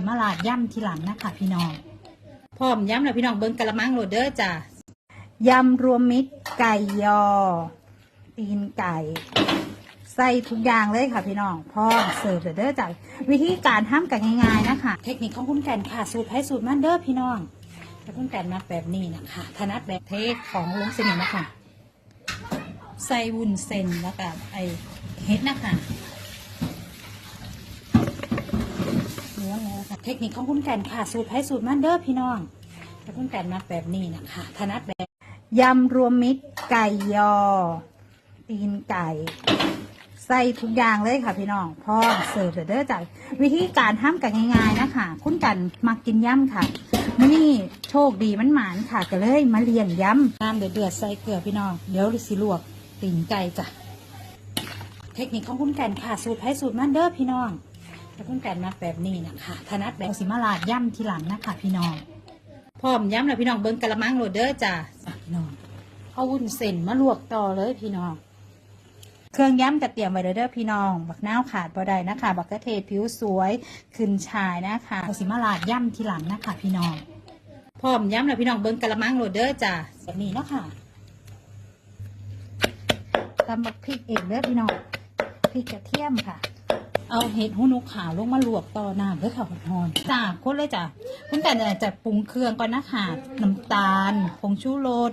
สิมาลาดย่ำทีหลังนะคะพี่น้องพร้อมย้ำแล้วพี่น้องเบิ้งกะละมังโหลดเด้อจ้ะยำรวมมิตรไก่ยอ ตีนไก่ ใส่ทุกอย่างเลยค่ะพี่น้องพร้อมเสิร์ฟเด้อจ้ะวิธีการทำกันง่าย ๆนะคะ เทคนิคของคุณแก่นค่ะสูตรไผ่สูตรมันเด้อพี่น้องแต่คุณแก่นมาแบบนี้นะคะถนัดแบบเทคของลุงสนิมนะคะใส่วุ้นเส้นแล้วก็ไอเฮ็ดนะคะม้ว นแล้วค่ะ เทคนิคของคุณแก่นค่ะ สูตรไผ่สูตรมันเด้อพี่น้องแต่คุณแก่นมาแบบนี้นะคะถนัดแบบยำรวมมิตรไก่ยอ ตีนไก่ ใส่ทุกอย่างเลยค่ะพี่น้องพร้อมเสิร์ฟเด้อจ้ะวิธีการทำกันง่ายๆนะคะคุณกันมักกินยำค่ะมื่อนี้โชคดีมันหมานค่ะก็เลยมาเลี้ยงยำน้ำเดือดๆใส่เกลือพี่น้องเดี๋ยวสิลวกตีนไก่จ้ะเทคนิคของคุณแก่นค่ะ สูตรไผ่สูตรมันเด้อพี่น้อง แต่คุณแก่นมาแบบนี้นะคะถนัดแบบสิมาลาดย่ำทีหลังนะคะพี่น้องพร้อมย่ำแล้วพี่น้องเบิ้งกะละมังโหลดเด้อจ้ะพี่น้องเอาวุ้นเส้นมาลวกต่อเลยพี่น้อง เครื่องย้ำจะเตรียมไว้เด้อพี่น้อง บักน้าวขาดบ่ได้นะคะ บักกระเทศผิวสวยขึ้นชายนะคะเอาสิมาลาดย่ำทีหลังนะคะพี่น้องพร้อมย้ำแล้วพี่น้องเบิ้งกะละมังโหลดเด้อจ้ะแบบนี้เนาะค่ะตำบักพริกเองเด้อพี่น้องพริกกระเทียมค่ะ เอาเห็ดหูหนูขาวลงมาลวกต่อน้ำเด้อค่ะหอนๆจ้าคนเลยจ้ะคุณแต่จะปรุงเครื่องก่อนนะคะน้ำตาลผงชูรส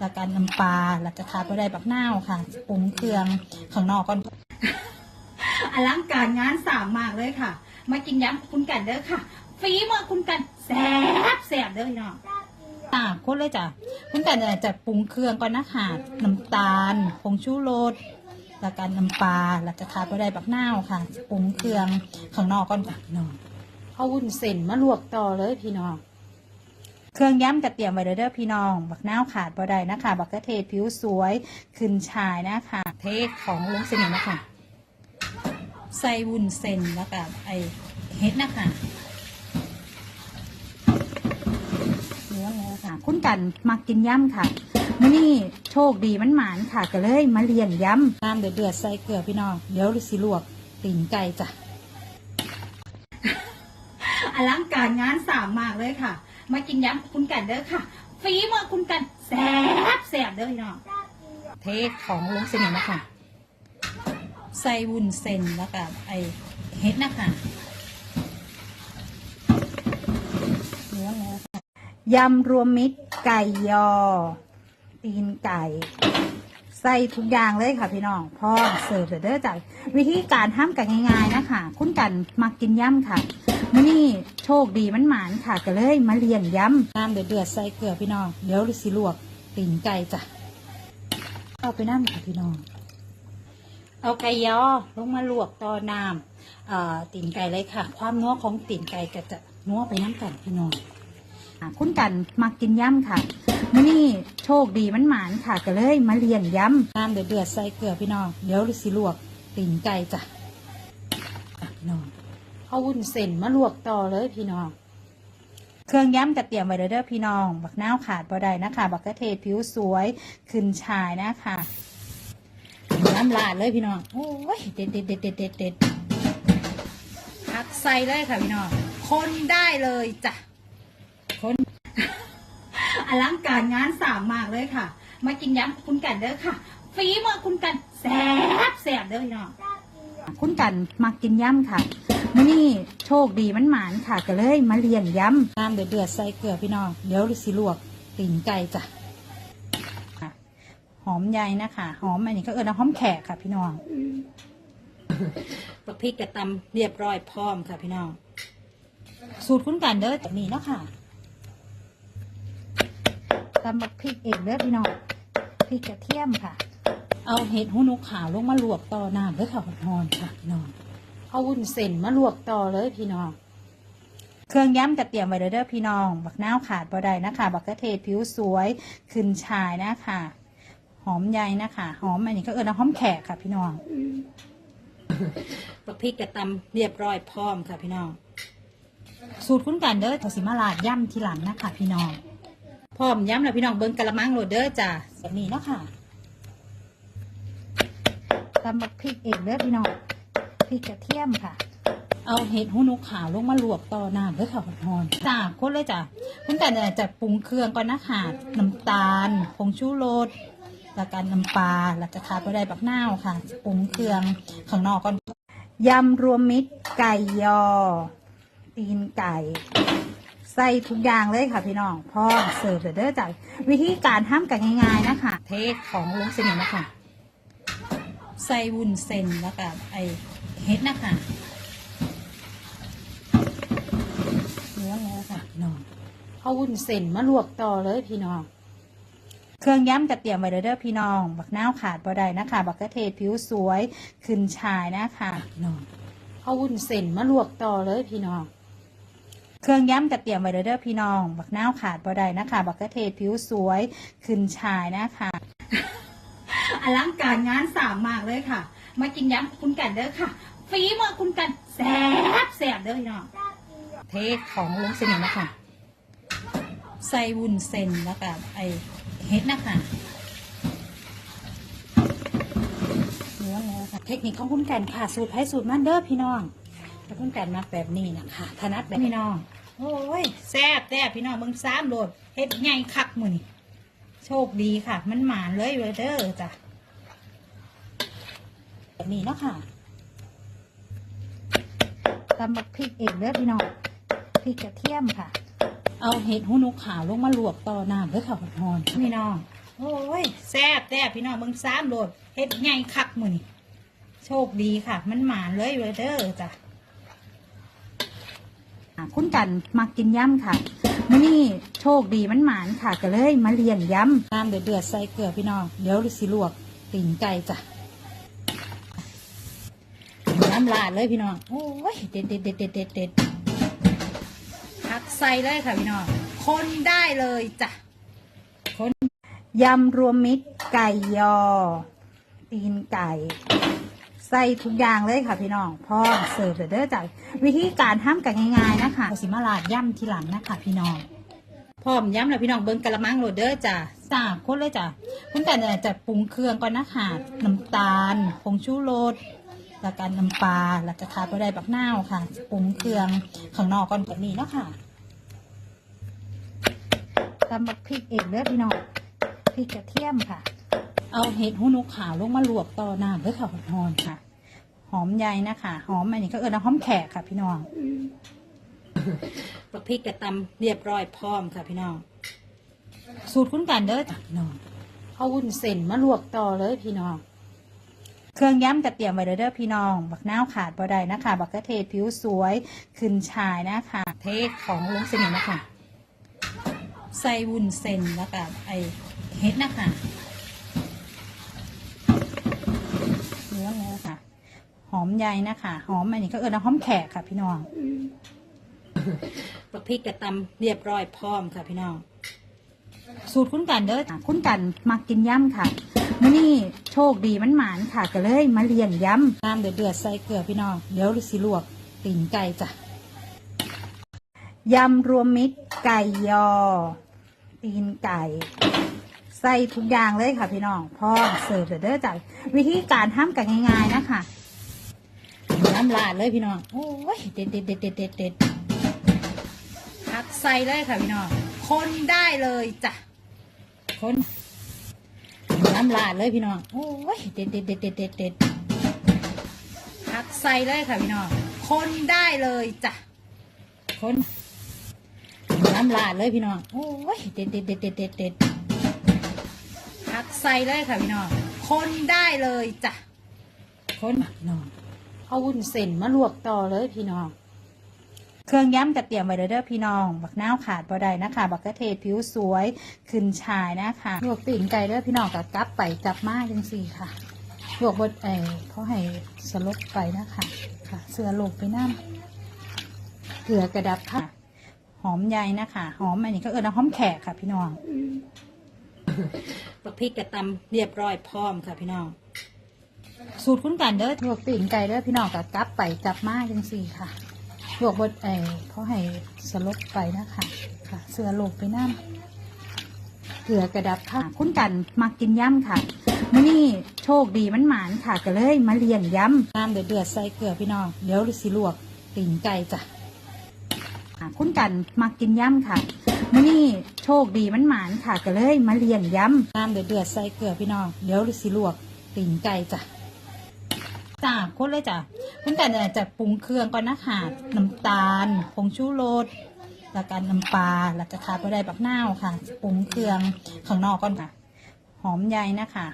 แล้วก็น้ำปลาแล้วก็ขาดไปได้บักนาวค่ะปรุงเครื่องข้างนอกก่อนอลังการงานสามมากเลยค่ะ มากินย้ำคุณกันเด้อค่ะฝีมือคุณกันแซ่บแซ่บเด้อพี่น้องอ่าคนเลยจ้ะคุณกันจะปรุงเครื่องก่อนนะคะน้ำตาลผงชูรส แล้วก็น้ำปลาแล้วก็ขาดไปได้บักนาวค่ะปรุงเครื่องข้างนอกก่อนค่ะพี่น้องเอาวุ้นเส้นมาลวกต่อเลยพี่น้อง เครื่องย้ำจะเตรียมไว้เด้อพี่น้อง บักนาวขาดบ่ได้นะคะบักกระเทศผิวสวยขึ้นชายนะคะ เทคของลุงสนิมนะคะใส่วุ้นเส้นแล้วก็ไอเฮ็ดนะคะม้วนแล้วค่ะ คุณกันมักกินย่ำค่ะ มื่อนี้โชคดีมันหมานค่ะก็เลยมาเลี้ยงย่ำน้ำเดือดๆใส่เกลือพี่น้องเดี๋ยวสิลวกตีนไก่จ้ะอลังการงานสามมากเลยค่ะ มากินย้ำคุณกันเด้อค่ะฝีมือคุณกันแซ่บแซ่บเด้อพี่น้องเทคของลุงเสนิมนะคะใส่วุ้นเส้นแล้วก็ไอเฮ็ดนะคะม้วนแล้วค่ะยำรวมมิตรไก่ยอ ตีนไก่ ใส่ทุกอย่างเลยค่ะพี่น้องพร้อมเสิร์ฟเด้อจ้ะวิธีการทำกันง่ายๆนะคะคุณกันมักกินย่ำค่ะมื่อนี้โชคดีมันหมานค่ะก็เลยมาเลี้ยงย่ำน้ำเดือดๆใส่เกลือพี่น้องเดี๋ยวสิลวกตีนไก่จ้ะเอาไปน้ำค่ะพี่น้องเอาไก่ยอลงมาลวกต่อน้ำตีนไก่เลยค่ะ ความนัวของตีนไก่ก็จะนัวไปน้ำกันพี่น้อง คุณกันมักกินย่ำค่ะมื่อนี้โชคดีมันหมานค่ะก็เลยมาเลี้ยงย่ำน้ำเดือดใส่เกลือพี่น้องเดี๋ยวสิลวกตีนไก่จ้ะพี่น้องเอาวุ้นเส้นมาลวกต่อเลยพี่น้อง เครื่องย้ำจะเตรียมไว้เด้อพี่น้อง บักนาวขาดบ่ได้นะคะบักกระเทศผิวสวยขึ้นชายนะคะน้ำลาดเลยพี่น้องโอ้ยเด็ดเด็ดเด็ดเด็ดเด็ดเด็ดพักใส่เลยค่ะพี่น้องคนได้เลยจ้ะ คนอลังการงานสามมากเลยค่ะ มากินย้ำคุณกันเด้อค่ะฝีมือคุณกันแซบแซบเด้อพี่น้องคุณกันมักกินย่ำค่ะมื่อนี้โชคดีมันหมานค่ะก็เลยมาเลี้ยงย่ำน้ำเดือดใส่เกลือพี่น้องเดี๋ยวสิลวกตีนไก่จ้ะหอมใหญ่นะคะหอมอันนี้ก็เออน้ำหอมแขกค่ะ พี่น้องปักพริกกระตำเรียบร้อยพร้อมค่ะพี่น้อง สูตรคุณกันเด้อจากนี้เนาะค่ะ ตำบักพริกเองเด้อพี่น้องพริกกระเทียมค่ะ เอาเห็ดหูหนูขาวลงมาลวกต่อน้ำด้วยค่ะหอนค่ะพี่น้องเอาวุ้นเส้นมาลวกต่อเลยพี่น้อง เครื่องย้ำจะเตรียมไว้เด้อพี่น้อง บักน้าวขาดบ่ได้นะคะ บักกระเทศผิวสวยขึ้นชายนะคะหอมใหญ่นะคะหอมอันนี้ก็เออน้ำหอมแขกค่ะ พี่น้องปักพริกกระตำเรียบร้อยพร้อมค่ะพี่น้อง สูตรคุ้นกันเด้อทสิมาลาดย่ำทีหลังนะคะ พี่น้อง ร้อมย้ำแล้วพี่น้องเบิ้งกะละมังโหลดเด้อจ้ะแบบนี้เนาะค่ะตำบักพริกเองเด้อพี่น้องพริกกระเทียมค่ะ เอาเห็ดหูหนูขาวลงมาลวกต่อน้ำเพื่อข้าวหอนจ้าคนเลยจ้ะคุณแต่จะปรุงเครื่องก่อนนะค่ะน้ำตาลผงชูรสแล้วกันน้ำปลาแล้วจะขาไปได้บักนาวค่ะปรุงเครื่องข้างนอกก่อนยำรวมมิตรไก่ยอ ตีนไก่ ใส่ทุกอย่างเลยค่ะพี่น้องพร้อมเสิร์ฟเด้อจ้ะวิธีการทำกันง่ายๆนะคะเทของลงเสนิทนะคะใส่วุ้นเส้นแล้วก็ไอเฮ็ดนะคะเนื้อแล้วค่ะพี่น้องเอาวุ้นเส้นมาลวกต่อเลยพี่น้องเครื่องย้ำกะเตรียมไว้เด้อพี่น้อง บักน้าวขาดบ่ได้นะคะ บักกระเทศผิวสวยขึ้นชายนะคะพี่น้องเอาวุ้นเส้นมาลวกต่อเลยพี่น้อง เครื่องย้ำกระเตียมไว้เด้อพี่น้อง บักน้าวขาดบ่ได้นะคะ บักกระเทศผิวสวยขึ้นชายนะคะอลังการงานสามมากเลยค่ะ มากินย้ำคุณกันเด้อค่ะฝีมือคุณกันแซ่บแซ่บเด้อพี่น้อง เทของลุงเสนิทนะคะใส่วุ้นเส้นแล้วก็ไอเฮ็ดนะคะเนื้อแล้วค่ะ เทคนิคของคุณกันค่ะ สูตรไผ่สูตรมันเด้อพี่น้อง ถ้าคุณกันมักแบบนี้นะคะถนัดแบบพี่น้องโอ้ยแซ่บแซ่บพี่น้องเบิ่งซ้ำโดดเฮ็ดใหญ่คักมือนี่โชคดีค่ะ มันหมานเลยเวเดอร์จ้ะแบบนี้เนาะค่ะตำบักพริกเองเด้อพี่น้องพริกกระเทียมค่ะ เอาเห็ดหูหนูขาวลงมาลวกต่อน้ำเพื่อข้าวหอนพี่น้องโอ้ยแซ่บแซ่บพี่น้องเบิ่งซ้ำโดดเฮ็ดใหญ่คักมือนี่โชคดีค่ะ มันหมานเลยเวเดอร์จ้ะอะ คุณกันมากินย่ำค่ะมื่อนี้โชคดีมันหมานค่ะก็เลยมาเลี้ยงย้ำน้ำเดือดใส่เกลือพี่น้องเดี๋ยวสิลวกตีนไก่จ้ะน้ำลาดเลยพี่น้องโอ้ยเด็ดเด็ดเด็ดเด็ดเด็ดเด็ดพักใส่เลยค่ะพี่น้องคนได้เลยจ้ะคนยำรวมมิตรไก่ยอ ตีนไก่ ใส่ทุกอย่างเลยค่ะพี่น้องพร้อมเสิร์ฟเด้อจ้ะวิธีการทำกันง่ายๆนะคะสิมาลาดย่ำทีหลังนะคะพี่น้องพร้อมย่ำแล้วพี่น้องเบิ้งกะละมังโหลดเด้อจ้ะสามคนเลยจ้ะคุณแต่จะปรุงเครื่องก่อนนะคะน้ำตาลผงชูรสแล้วกันน้ำปลาแล้วจะขาไปได้บักนาค่ะปรุงเครื่องข้างนอกก่อนแบบนี้เนาะค่ะตำบักพริกเองเด้อพี่น้องพริกกระเทียมค่ะ เอาเห็ดหูหนูขาวลงมาลวกต่อน้ำเพื่อข้าวหอนค่ะ หอมใหญ่นะคะหอมอันนี้ก็เออนะหอมแขกค่ะ พี่น้องปักพริกกระตำเรียบร้อยพร้อมค่ะ พี่น้อง สูตรคุ้นกันเด้อจ้ะพี่น้องเอาวุ้นเส้นมาลวกต่อเลยพี่น้อง เครื่องย้ำกระเตรียมไว้เด้อพี่น้อง บักน้าวขาดบ่ได้นะคะบักกระเทศผิวสวยขึ้นชายนะคะ เทศของลงเสนิทนะคะใส่วุ้นเส้นแล้วก็ไอเฮ็ดนะคะ เนื้อแล้วค่ะ หอมใหญ่นะคะหอมอันนี้ก็เออนะหอมแขกค่ะ พี่น้องปักพริกกระตำเรียบร้อยพร้อมค่ะ พี่น้อง สูตรคุ้นกันเด้อจ้ะคุ้นกันมากินย่ำค่ะมื่อนี้โชคดีมันหมานค่ะก็เลยมาเลี้ยงย่ำน้ำเดือดใส่เกลือพี่น้องเดี๋ยวสิลวกตีนไก่จ้ะยำรวมมิตรไก่ยอ ตีนไก่ ใส่ทุกอย่างเลยค่ะพี่น้องพร้อมเสิร์ฟเด้อจ้ะวิธีการทำกันง่าย ๆนะคะ น้ำลาดเลยพี่น้อง โอ้ยเด็ดเด็ดเด็ดเด็ดเด็ดเด็ดพักใส่เลยค่ะพี่น้อง คนได้เลยจ้ะ คนน้ำลาดเลยพี่น้อง โอ้ยเด็ดเด็ดเด็ดเด็ดเด็ดเด็ดพักใส่เลยค่ะพี่น้อง คนได้เลยจ้ะ คนน้ำลาดเลยพี่น้อง โอ้ยเด็ดเด็ดเด็ดเด็ดเด็ดเด็ดพักใส่เลยค่ะพี่น้อง คนได้เลยจ้ะ คนน้อง เอาวุ้นเส้นมาลวกต่อเลยพี่น้อง เครื่องย้ำกะเตรียมไว้เด้อพี่น้อง บักน้าวขาดบ่ได้นะคะบักกระเทศผิวสวยขึ้นชายนะคะลวกตีนไก่เด้อพี่น้องกับกลับไปกลับมาจังสี่ค่ะลวกบดเออเขาให้สลบไปนะคะค่ะ เสือลงไปน้ำเกลือกระดับค่ะ หอมใหญ่นะคะหอมอันนี้ก็เออนะหอมแขกค่ะ พี่น้องปักพริกกระตำเรียบร้อยพร้อมค่ะพี่น้อง สูตรคุ้นกันเด้อลวกตีนไก่เด้อพี่น้องกับกลับไปกลับมาจังสี่ค่ะลวกบดเออเขาให้สลบไปนะคะค่ะ เสือลงไปน้ำเกลือกระดับค่ะ คุ้นกันมากินย่ำค่ะมื่อนี้โชคดีมันหมานค่ะก็เลยมาเลี้ยงย่ำน้ำเดือดใส่เกลือพี่น้องเดี๋ยวสิลวกตีนไก่จ้ะคุณกันมักกินย่ำค่ะมื่อนี้โชคดีมันหมานค่ะก็เลยมาเลี้ยงย่ำน้ำเดือดใส่เกลือพี่น้องเดี๋ยวสิลวกตีนไก่จ้ะ จ้าคนเลยจ้ะคุณกันจะปรุงเครื่องก่อนนะคะน้ำตาลผงชูรสแล้วก็น้ำปลาแล้วก็ขาดไปได้บักนาวค่ะปรุงเครื่องข้างนอกก่อนค่ะ หอมใหญ่นะคะ